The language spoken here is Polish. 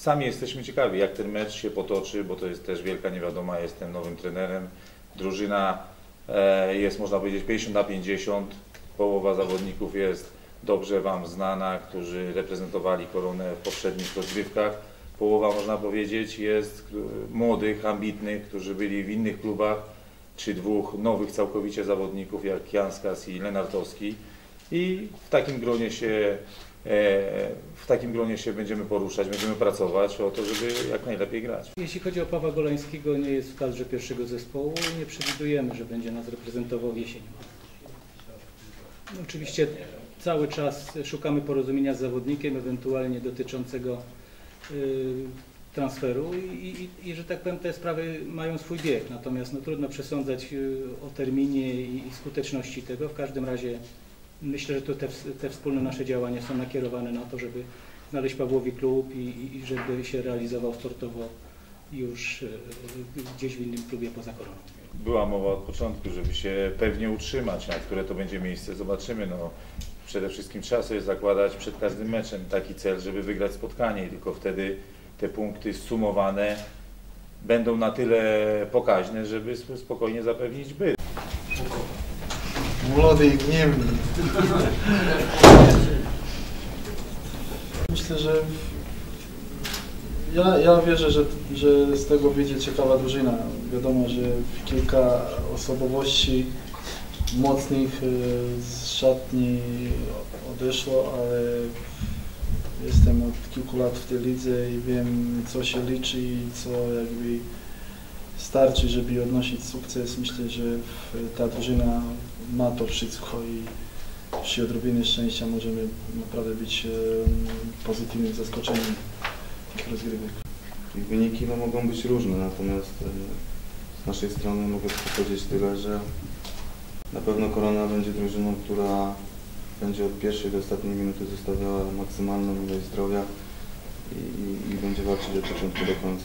sami jesteśmy ciekawi, jak ten mecz się potoczy, bo to jest też wielka niewiadoma. Jestem nowym trenerem. Drużyna e, jest, można powiedzieć, 50 na 50. Połowa zawodników jest dobrze Wam znana, którzy reprezentowali koronę w poprzednich rozgrywkach. Połowa, można powiedzieć, jest e, młodych, ambitnych, którzy byli w innych klubach, czy dwóch nowych całkowicie zawodników, jak Janskas i Lenartowski. I w takim gronie się e, w takim gronie się będziemy poruszać, będziemy pracować o to, żeby jak najlepiej grać. Jeśli chodzi o Pawła Golańskiego, nie jest w kadrze pierwszego zespołu nie przewidujemy, że będzie nas reprezentował jesienią. Oczywiście cały czas szukamy porozumienia z zawodnikiem, ewentualnie dotyczącego y, transferu i, i, i, że tak powiem te sprawy mają swój bieg, natomiast no, trudno przesądzać y, o terminie i skuteczności tego. W każdym razie myślę, że to te, te wspólne nasze działania są nakierowane na to, żeby znaleźć Pawłowi klub i, i żeby się realizował sportowo już y, gdzieś w innym klubie poza koroną. Była mowa od początku, żeby się pewnie utrzymać, na które to będzie miejsce, zobaczymy. No, przede wszystkim trzeba sobie zakładać przed każdym meczem taki cel, żeby wygrać spotkanie i tylko wtedy te punkty sumowane będą na tyle pokaźne, żeby spokojnie zapewnić byt. Młody i gniewny. Myślę, że ja, ja wierzę, że, że z tego wyjdzie ciekawa drużyna. Wiadomo, że kilka osobowości mocnych y, z szatni odeszło, ale jestem od kilku lat w tej lidze i wiem, co się liczy i co jakby starczy, żeby odnosić sukces. Myślę, że ta drużyna ma to wszystko i przy odrobinie szczęścia możemy naprawdę być pozytywnym zaskoczeniem tych rozgrywek. Wyniki no, mogą być różne, natomiast e, z naszej strony mogę powiedzieć tyle, że na pewno Korona będzie drużyną, która będzie od pierwszej do ostatniej minuty zostawiała maksymalną ilość zdrowia i, i, i będzie walczyć od początku do końca.